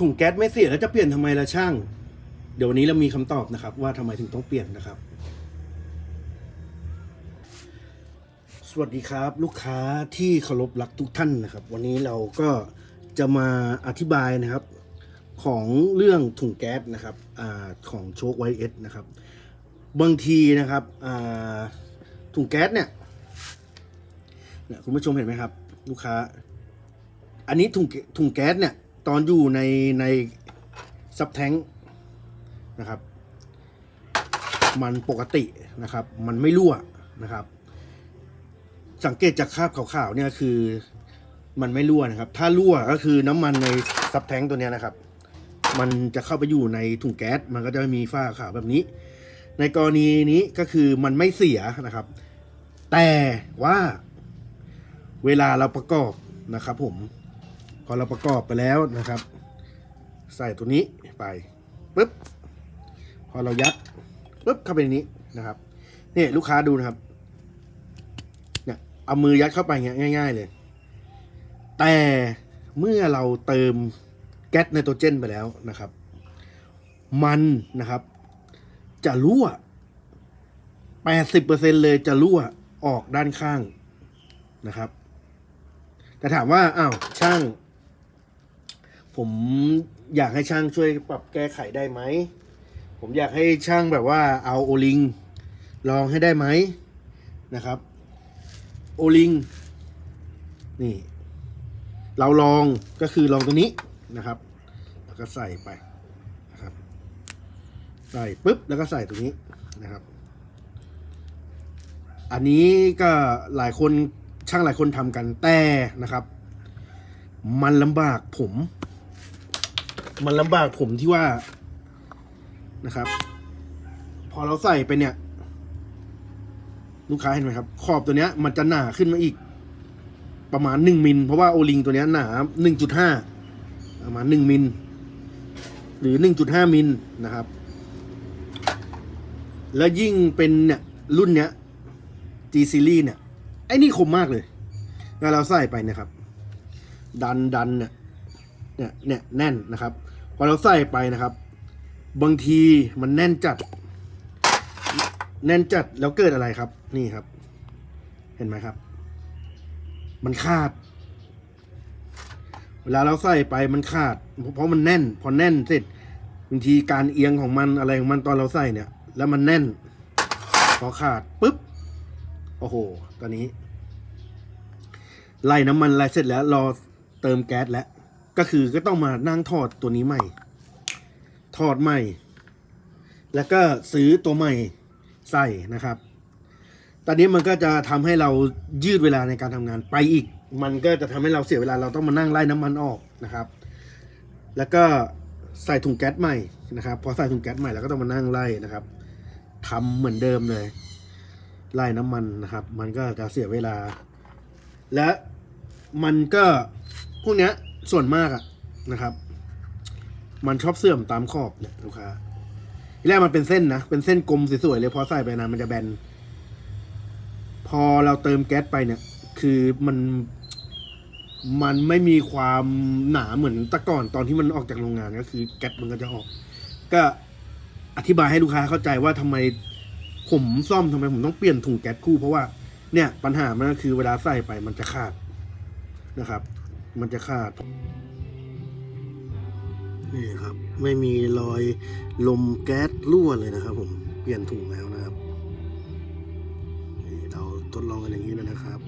ถุงแก๊สไม่เสียแล้วจะเปลี่ยนทำไมล่ะช่าง เดี๋ยววันนี้เรามีคำตอบนะครับ ว่าทำไมถึงต้องเปลี่ยนนะครับ สวัสดีครับ ลูกค้าที่เคารพรักทุกท่านนะครับ วันนี้เราก็จะมาอธิบายนะครับของเรื่องถุงแก๊สนะครับอของโชคไวเอสนะครับ บางทีนะครับถุงแก๊สเนี่ยเนี่ยคุณผู้ชมเห็นไหมครับ ลูกค้า อันนี้ถุงถุงแก๊สเนี่ย ตอนอยู่ในในซับแทงนะครับ มันปกตินะครับ มันไม่รั่วนะครับ สังเกตจากคราบขาวๆเนี่ยคือมันไม่รั่วนะครับ ถ้ารั่วก็คือน้ำมันในซับแทงตัวเนี้ยนะครับ มันจะเข้าไปอยู่ในถุงแก๊ส มันก็จะมีฝ้าขาวแบบนี้ ในกรณีนี้ก็คือมันไม่เสียนะครับ แต่ว่าเวลาเราประกอบนะครับผม อเราประกอบไปแล้วนะครับ ใส่ตัวนี้ไปปุ๊บพอเรายัดปุ๊บเข้าไปในนี้นะครับนี่ลูกค้าดูนะครับเนี่ยเอามือยัดเข้าไปเงี้ยง่าย ๆเลย แต่เมื่อเราเติมแก๊สไนโตรเจนไปแล้วนะครับ มันนะครับ จะรั่ว80%เลยจะรั่วออกด้านข้างนะครับ แต่ถามว่า อ้าว ช่าง ผมอยากให้ช่างช่วยปรับแก้ไขได้ไหม ผมอยากให้ช่างแบบว่าเอาโอลิงลองให้ได้ไหมนะครับ โอลิงนี่ เราลองก็คือลองตัวนี้นะครับ แล้วก็ใส่ไปนะครับ ใส่ปุ๊บแล้วก็ใส่ตรงนี้นะครับ อันนี้ก็หลายคนช่างหลายคนทำกันแต่นะครับ มันลำบากผม มันลำบากผมที่ว่านะครับ พอเราใส่ไปเนี่ย ลูกค้าเห็นไหมครับ ขอบตัวเนี้ย มันจะหนาขึ้นมาอีก ประมาณหนึ่งมิลเพราะว่าโอลิงตัวเนี้ยหนาหนึ่งจุดห้าประมาณหนึ่งมิลหรือหนึ่งจุดห้ามิลนะครับ แล้วยิ่งเป็นเนี่ยรุ่นเนี้ย G series เนี่ยไอ้นี่คมมากเลยเวลาเราใส่ไปนะครับ ดันดันเนี่ยเนี่ยเนี่ยแน่นนะครับ พอเราใส่ไปนะครับ บางทีมันแน่นจัด แน่นจัดแล้วเกิดอะไรครับ นี่ครับ เห็นไหมครับ มันขาด เวลาเราใส่ไปมันขาด เพราะมันแน่น พอแน่นเสร็จบางทีการเอียงของมันอะไรของมันตอนเราใส่เนี่ย แล้วมันแน่น พอขาดปุ๊บโอ้โห ตอนนี้ ไล่น้ำมันไล่เสร็จแล้ว รอเติมแก๊สแล้ว ก็คือก็ต้องมานั่งถอดตัวนี้ใหม่ ถอดใหม่ แล้วก็ซื้อตัวใหม่ใส่นะครับ ตอนนี้มันก็จะทำให้เรายืดเวลาในการทำงานไปอีก มันก็จะทำให้เราเสียเวลาเราต้องมานั่งไล่น้ำมันออกนะครับ แล้วก็ใส่ถุงแก๊สใหม่นะครับ พอใส่ถุงแก๊สใหม่แล้วก็ต้องมานั่งไล่นะครับทำเหมือนเดิมเลย ไล่น้ำมันนะครับ มันก็จะเสียเวลา และมันก็พวกเนี้ย ส่วนมากอะนะครับ มันชอบเสื่อมตามขอบเนี่ยลูกค้าทีแรกมันเป็นเส้นนะ เป็นเส้นกลมสวยๆเลยพอใส่ไปนานมันจะแบน พอเราเติมแก๊สไปเนี่ย คือมัน มันไม่มีความหนาเหมือนแตะก่อนตอนที่มันออกจากโรงงานก็คือแก๊สมันก็จะออก ก็อธิบายให้ลูกค้าเข้าใจว่าทำไมผมซ่อมทำไมผมต้องเปลี่ยนถุงแก๊สคู่เพราะว่าเนี่ยปัญหามันก็คือเวลาใส่ไปมันจะขาดนะครับ มันจะขาด นี่ครับ ไม่มีรอยลมแก๊สรั่วเลยนะครับ ผม เปลี่ยนถุงแล้วนะครับ นี่เราทดลองกันอย่างนี้เลยนะครับ